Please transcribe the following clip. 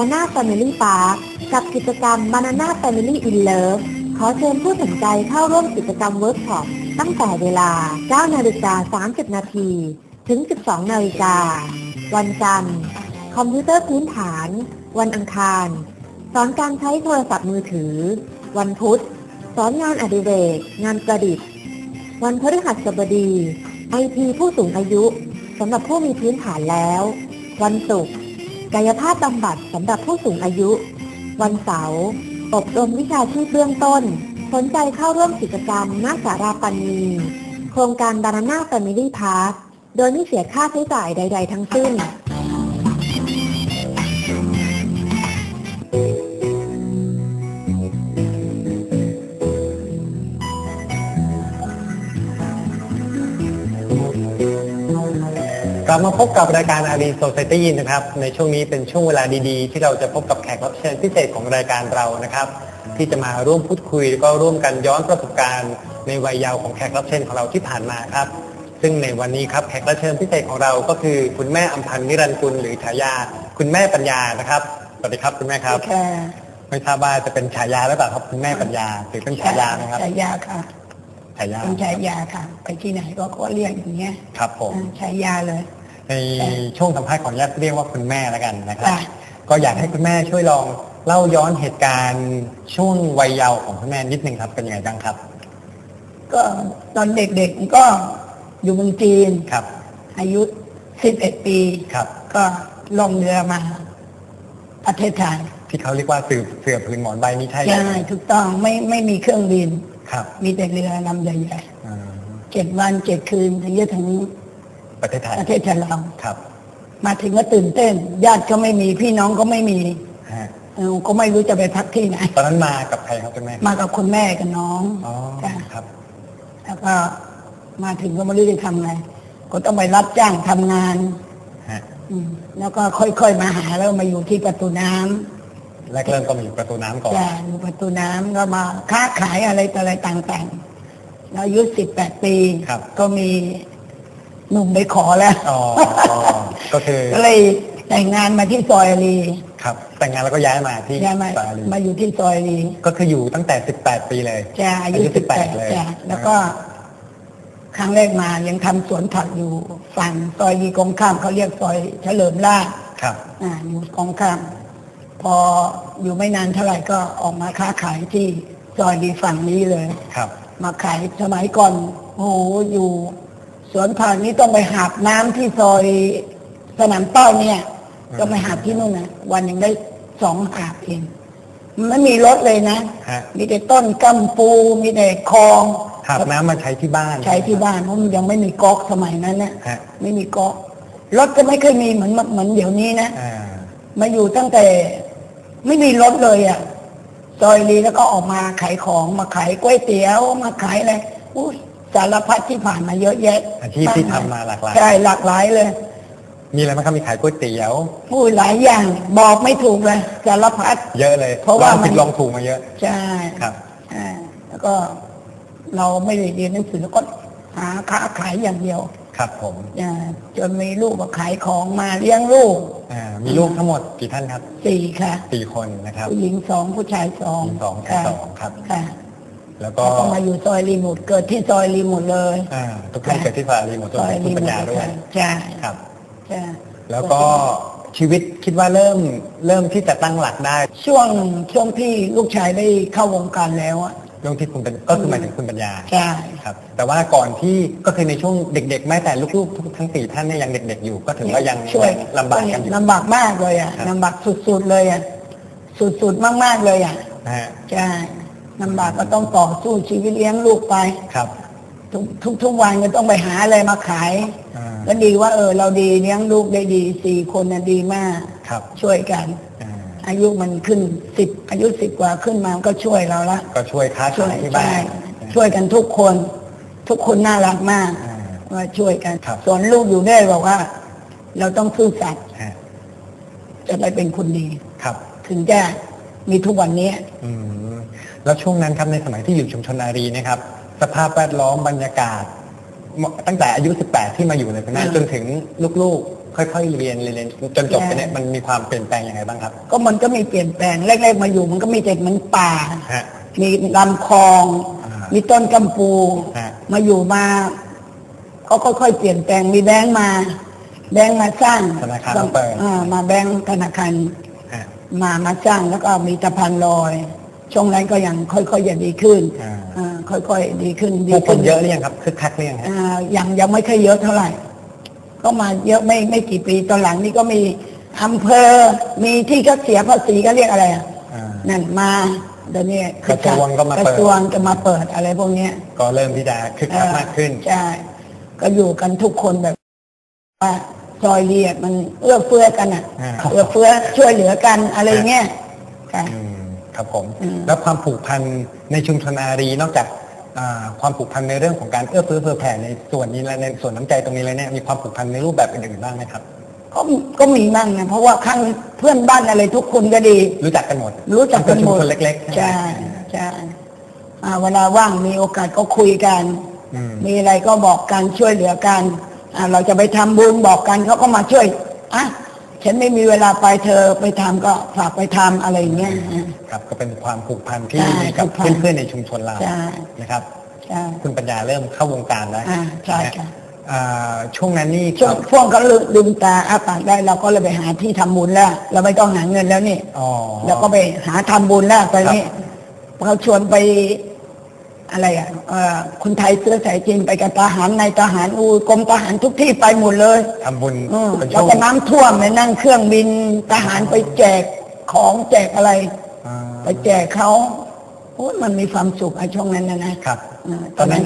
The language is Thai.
Banana Family Park กับกิจกรรม Banana Family in Love ขอเชิญผู้สนใจเข้าร่วมกิจกรรมเวิร์กช็อปตั้งแต่เวลา 9 นาฬิกา 30 นาที ถึง 12 นาฬิกา วันจันทร์ คอมพิวเตอร์พื้นฐาน วันอังคาร สอนการใช้โทรศัพท์มือถือ วันพุธ สอนงานอดิเรก งานประดิษฐ์ วันพฤหัสบดีไอทีผู้สูงอายุสำหรับผู้มีพื้นฐานแล้ว วันศุกร์ กายภาพบำบัดสำหรับผู้สูงอายุ วันเสาร์อบรมวิชาชีพเบื้องต้น สนใจเข้าร่วมกิจกรรมนักสาราปันนีโครงการบานาน่าแฟมิลี่พาร์คโดยไม่เสียค่าใช้จ่ายใด ๆ ทั้งสิ้น กลับมาพบกับรายการอารีโซ c i ตี้นะครับในช่วงนี้เป็นช่วงเวลาดีๆ ที่เราจะพบกับแขกรับเชิญพิเศษของรายการเรานะครับ ที่จะมาร่วมพูดคุยแล้วก็ร่วมกันย้อนประสบการณ์ ในวัยเยาว์ของแขกรับเชิญของเราที่ผ่านมาครับ ซึ่งในวันนี้ครับแขกรับเชิญพิเศษของเราก็คือ คุณแม่อัมพันธ์นิรันดร์กุลหรือฉายา คุณแม่ปัญญานะครับสวัสดีครับคุณแม่ครับค่ะไม่ทราบว่าจะเป็นฉายาหรือเปล่าครับคุณแม่ปัญญาหรือเป็นฉายาไหมครับฉายาค่ะฉายาเป็นฉายาค่ะ ไปที่ไหนก็ก็เรียกอย่างเงี้ยครับผมอ่าฉายาเลย ในช่วงสัมภาษณ์ขออนุญาตเรียกว่าคุณแม่แล้วกันนะครับค่ะก็อยากให้คุณแม่ช่วยลองเล่าย้อนเหตุการณ์ช่วงวัยเยาว์ของคุณแม่นิดนึงครับเป็นยังไงบ้างครับ ก็ตอนเด็กๆก็อยู่เมืองจีนครับ อายุ11ปีครับ ก็ลงเรือมาประเทศไทยที่เขาเรียกว่าสืบเสือผืนหมอนใบนี่ใช่ไหมใช่ถูกต้องไม่ไม่มีเครื่องบินครับ มีแต่เรือลำใหญ่อ่าๆเจ็ดวันเจ็ดคืนถึงจะถึง ประเทศไทยประเทศไทยเราครับ มาถึงก็ตื่นเต้น ญาติก็ไม่มีพี่น้องก็ไม่มีฮะเออก็ไม่รู้จะไปพักที่ไหนตอนนั้นมากับใครครับคุณแม่มากับคุณแม่กับน้องอ๋อจ้ะครับ แล้วก็มาถึงก็ไม่รู้จะทำไงก็ต้องไปรับจ้างทำงานฮะอืมแล้วก็ค่อยๆมาหาแล้วมาอยู่ที่ประตูน้ำแรกเริ่มก็มาอยู่ประตูน้ำก่อนจ้ะอยู่ประตูน้ำก็มาค้าขายอะไรต่ออะไรต่างๆแล้วอายุสิบแปดปีครับก็มี หนุ่มไปขอแล้วอ๋อก็คือก็เลยแต่งงานมาที่ซอยอารีครับ แต่งงานแล้วก็ย้ายมาที่ย้ายมาสาลีมาอยู่ที่ซอยอารีก็คืออยู่ตั้งแต่18ปีเลยจ้ะอายุอายุสิบแปด18เลยจ้ะแล้วก็ครั้งแรกมายังทำสวนผักอยู่ฝั่งซอยยีกองข้ามเขาเรียกซอยเฉลิมราชครับ อ่าอยู่กองข้าม พออยู่ไม่นานเท่าไหร่ก็ออกมาค้าขายที่ซอยดีฝั่งนี้เลยครับ มาขายสมัยก่อนโอ้โหอยู่ สวนผักนี้ต้องไปหาบน้ำที่ซอยสนามเป้าเนี่ยอืมต้องไปหาบที่นู่นนะวันหนึ่งได้สองหาบเองมันไม่มีรถเลยนะ ฮะ มีแต่ต้นกำปูมีแต่คลองหาบน้ำมาใช้ที่บ้าน ใช้ที่บ้านเพราะมันยังไม่มีก๊อกสมัยนั้นนะฮะ ไม่มีก๊อกรถก็ไม่เคยมีเหมือนเหมือนเดี๋ยวนี้นะ อ่ามาอยู่ตั้งแต่ไม่มีรถเลยอะซอยลีแล้วก็ออกมาขายของมาขายก๋วยเตี๋ยวมาขายอะไรอุ้ย สารพัดที่ผ่านมาเยอะแยะอาชีพที่ทำมาหลากหลาย ใช่หลากหลายเลยมีอะไรบ้างครับมีขายก๋วยเตี๋ยวอุ้ยหลายอย่างบอกไม่ถูกเลยสารพัด เยอะเลยเพราะว่าลองผิดมัน ลองถูกมาเยอะใช่ครับ อ่าแล้วก็เราไม่ได้เรียนหนังสือแล้วก็หาค้าขายอย่างเดียวครับผมอ่าจนมีลูกก็ขายของมาเลี้ยงลูกอ่ามีลูกทั้งหมดกี่ท่านครับสี่ค่ะสี่คนนะครับผู้หญิงสองผู้ชายสองหญิงสองชายค่ะสองครับ ค่ะ แล้วก็แล้วก็มาอยู่ซอยรีโมทเกิดที่ซอยรีโมทเลยอ่าทุกท่านเกิดที่ฟารีหมดตัวซอยคุรีณโมปัญทญาด้วยใช่ครับใช่แล้วก็ชีวิตคิดว่าเริ่มเริ่มที่จะตั้งหลักได้ ช่วงช่วงที่ลูกชายได้เข้าวงการแล้วอะเรื่องที่คุณเป็นก็คือหมายถึงคุณปัญญาใช่ครับ แต่ว่าก่อนที่ก็คือในช่วงเด็ก ๆ แม้แต่ลูกๆทุกทั้งสี่ท่านเนี่ยยังเด็ก ๆ อยู่ ก็ถือว่ายังช่วยลำบากกันอยู่ลำบากมากเลยอะครับลำบากสุดๆเลยอะสุดๆมากๆเลยอะนะฮะใช่ ลำบากก็ต้องต่อสู้ชีวิตเลี้ยงลูกไป ครับ ทุกทุกทุกวันก็ต้องไปหาอะไรมาขาย อ่า ก็ดีว่าเออเราดีเลี้ยงลูกได้ดีสี่คนน่ะดีมากครับ ช่วยกัน อ่าอายุมันขึ้นสิบอายุสิบกว่าขึ้นมามันก็ช่วยเราละก็ช่วยค้าช่วขายยที่บ้าใช่น ช่วยกันทุกคน ทุกคนน่ารักมากอ่าว่าช่วยกันครับ สอนลูกอยู่ได้บอกว่า เราต้องซื่อสัตย์ฮะจะได้เป็นคนดี ครับ ถึงจะ มีทุกวันนี้ อืมแล้วช่วงนั้นครับในสมัยที่อยู่ชุมชนนารีนะครับ สภาพแวดล้อมบรรยากาศ ตั้งแต่อายุ 18 ที่มาอยู่เลยคุณแม่อ่าจนถึงลูกค่อยๆเรียนเรียนจนจบไปเนี่ยมันมีความเปลี่ยนแปลงยังไงบ้างครับก็มันก็มีเปลี่ยนแปลงแรกๆมาอยู่ มันก็มีแต่เหมันป่า ฮะ มีลำคลองมีต้นกำปู ฮะ มาอยู่มาก็ค่อยๆเปลี่ยนแปลงมีแบงค์มา แบงค์มาสร้างธนาคารมาเปิด อ่ามาแบงค์ธนาคารฮะ มามาสร้างแล้วก็มีสะพานลอย ช่วงนั้นก็ยังค่อยๆจะดีขึ้นอ่าอ่าค่อยๆดีขึ้นดีผู้คขึ้นเยอะหรือยังครับคึกคักหรือยังฮะอ่ายังยังไม่ค่อยเยอะเท่าไหร่ ก็มาเยอะไม่ไม่กี่ปีตอนหลังนี่ก็มีอำเภอมีที่เขาเสียภาษีก็เรียกอะไรอะอ่านั่นมาเดี๋ยวนี้กระทรวงก็มาเปิดกระทรวงจะมาเปิดอะไรพวกเนี้ยก็เริ่มที่จะคึกคักมากขึ้นใช่ก็อยู่กันทุกคนแบบว่า ซอยเรียดมันเอื้อเฟื้อกันอะอ่า เอื้อเฟื้อช่วยเหลือกันอะไรเงี้ยค่ะ อืมครับผม อืม แล้วความผูกพันในชุมชนอารีนอกจากอ่าความผูกพันในเรื่องของการเอื้อเฟื้อเผื่อแผ่ในส่วนนี้และในส่วนน้ำใจตรงนี้แล้วเนี่ยมีความผูกพันในรูปแบบอื่นๆบ้างไหมครับ ก็ก็มีบ้างนะเพราะว่าข้างเพื่อนบ้านอะไรทุกคนก็ดี รู้จักกันหมดรู้จักกันหมดชุมชนเล็กๆใช่ใช่อ่าเวลาว่างมีโอกาสก็คุยกัน อืม มีอะไรก็บอกกันช่วยเหลือกันอ่า เราจะไปทำบุญบอกกันเขาก็มาช่วยอะฉันไม่มีเวลาไปเธอไปทำก็ฝากไปทำอะไรอย่างเงี้ยอะครับก็เป็นความผูกพันที่ใช่มีกับผูกพันเพื่อนๆในชุมชนเราใช่นะครับใช่คุณปัญญาเริ่มเข้าวงการแล้วอ่าใช่นฮค่ะอ่าช่วงนั้นนี่ช่วงพวกเขาลืมตาอ้าปากได้เราก็เลยไปหาที่ทำบุญแล้ว เราไม่ต้องหาเงินแล้วนี่อ๋อแล้วก็ไปหาทำบุญแล้วตอนนี้เขาชวนไป อะไรอะเอ่อคนไทยเสื้อสายจีนไปกับทหารในายทหารอูกรมทหารทุกที่ไปหมดเลยทำบุญอืมเป็นแล้วช่วงก็น้ำท่วมเลยนั่งเครื่องบินทหารไปแจกของแจกอะไรอ่าไปแจกเขาโอ้ยมันมีความสุขไอ้ช่วงนั้นนะนะครับอ่าตอนนั้น